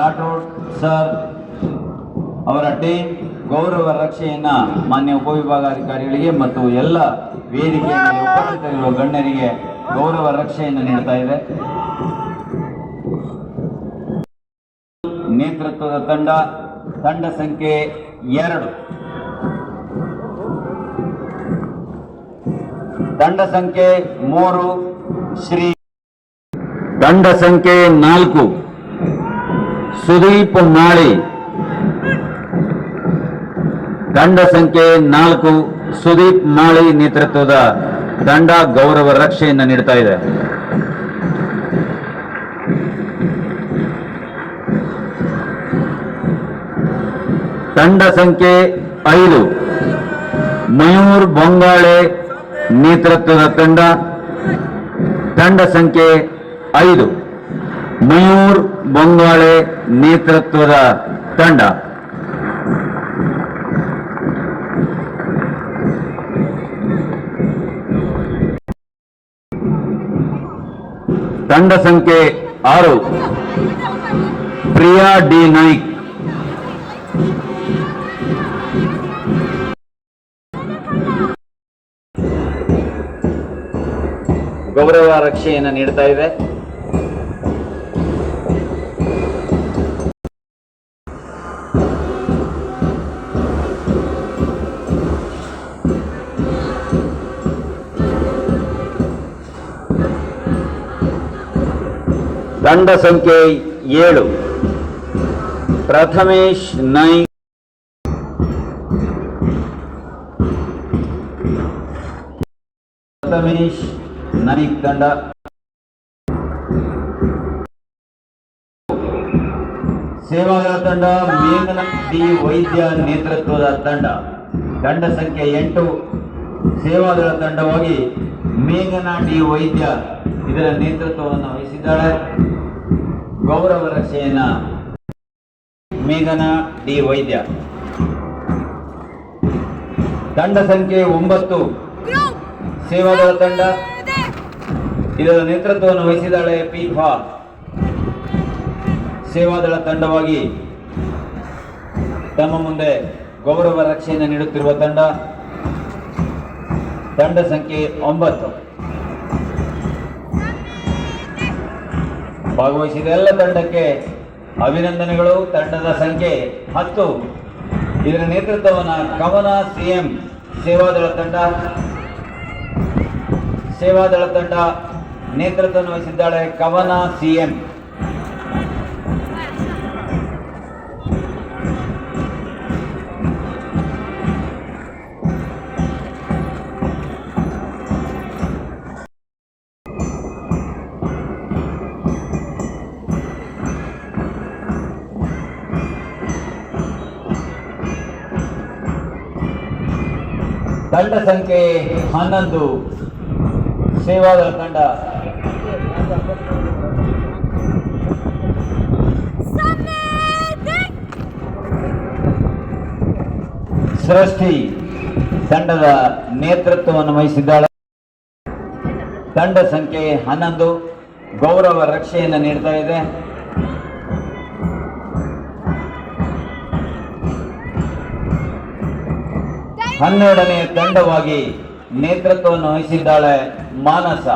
Rathod, sir, ಅವರ team ಗೌರವ ರಕ್ಷೆಯನ್ನ ಮಾನ್ಯ ಉಪವಿಭಾಗಾಧಿಕಾರಿಗಳಿಗೆ ಮತ್ತು ಎಲ್ಲ ವೇದಿಕೆಯಲ್ಲಿ ಉಪಸ್ಥಿತರಿರುವ ಗಣ್ಯರಿಗೆ ಗೌರವ ರಕ್ಷೆಯನ್ನು ನೀಡ್ತಾ ಇದೆ. ನೇತೃತ್ವದ ತಂಡ ತಂಡ ಸಂಖ್ಯೆ ಎರಡು. ತಂಡ ಸಂಖ್ಯೆ ಮೂರು, ಶ್ರೀ ತಂಡ ಸಂಖ್ಯೆ ನಾಲ್ಕು. ಸುದೀಪ್ ಮಾಳಿ ತಂಡ ಸಂಖ್ಯೆ ನಾಲ್ಕು, ಸುದೀಪ್ ಮಾಳಿ ನೇತೃತ್ವದ ತಂಡ ಗೌರವ ರಕ್ಷೆಯನ್ನು ನೀಡ್ತಾ ಇದೆ. ತಂಡ ಸಂಖ್ಯೆ ಐದು, ಮಯೂರ್ ಬೊಂಗಾಳೆ ನೇತೃತ್ವದ ತಂಡ. ತಂಡ ಸಂಖ್ಯೆ ಐದು. ಮಯೂರ್ ಬೊಂಗಾಳೆ ನೇತೃತ್ವದ ತಂಡ. ತಂಡ ಸಂಖ್ಯೆ ಆರು. ಪ್ರಿಯಾ ಡಿ ನಾಯ್ಕ್. ಗೌರವ ರಕ್ಷೆಯನ್ನು ನೀಡ್ತಾ ಇದೆ. ತಂಡ ಸಂಖ್ಯೆ ಏಳು. ಪ್ರಥಮೇಶ್ ನೈ ಪ್ರಥಮೇಶ್ ನೈಕ್ ತಂಡ ಸೇವಾದಳ ತಂಡ, ಮೇಘನ ಡಿ ವೈದ್ಯ ನೇತೃತ್ವದ ತಂಡ. ದಂಡ ಸಂಖ್ಯೆ ಎಂಟು. ಸೇವಾದಳ ತಂಡವಾಗಿ ಮೇಘನಾ ಡಿ ವೈದ್ಯ ಇದರ ನೇತೃತ್ವವನ್ನು ವಹಿಸಿದ್ದಾಳೆ. ಗೌರವ ರಕ್ಷೆಯನ್ನ ಮೇಘನಾ ಡಿ ವೈದ್ಯ. ತಂಡ ಸಂಖ್ಯೆ ಒಂಬತ್ತು. ಸೇವಾದಳ ತಂಡ. ಇದರ ನೇತೃತ್ವವನ್ನು ವಹಿಸಿದ್ದಾಳೆ ಫಾ. ಸೇವಾದಳ ತಂಡವಾಗಿ ತಮ್ಮ ಮುಂದೆ ಗೌರವ ರಕ್ಷೆಯನ್ನು ನೀಡುತ್ತಿರುವ ತಂಡ. ತಂಡ ಸಂಖ್ಯೆ ಒಂಬತ್ತು. ಭಾಗವಹಿಸಿದ ಎಲ್ಲ ತಂಡಕ್ಕೆ ಅಭಿನಂದನೆಗಳು. ತಂಡದ ಸಂಖ್ಯೆ ಹತ್ತು. ಇದರ ನೇತೃತ್ವವನ್ನು ಕವನ ಸಿಎಂ ಸೇವಾದಳ ತಂಡ. ಸೇವಾದಳ ತಂಡ ನೇತೃತ್ವವನ್ನು ವಹಿಸಿದ್ದಾಳೆ ಕವನ ಸಿಎಂ. ತಂಡ ಸಂಖ್ಯೆ ಹನ್ನೊಂದು. ಸೇವಾದ ತಂಡ. ಸೃಷ್ಟಿ ತಂಡದ ನೇತೃತ್ವವನ್ನು ವಹಿಸಿದ್ದಾಳೆ. ತಂಡ ಸಂಖ್ಯೆ ಹನ್ನೊಂದು. ಗೌರವ ರಕ್ಷೆಯನ್ನು ನೀಡ್ತಾ ಇದೆ. ಹನ್ನೆರಡನೆಯ ತಂಡವಾಗಿ ನೇತೃತ್ವವನ್ನು ವಹಿಸಿದ್ದಾಳೆ ಮಾನಸ.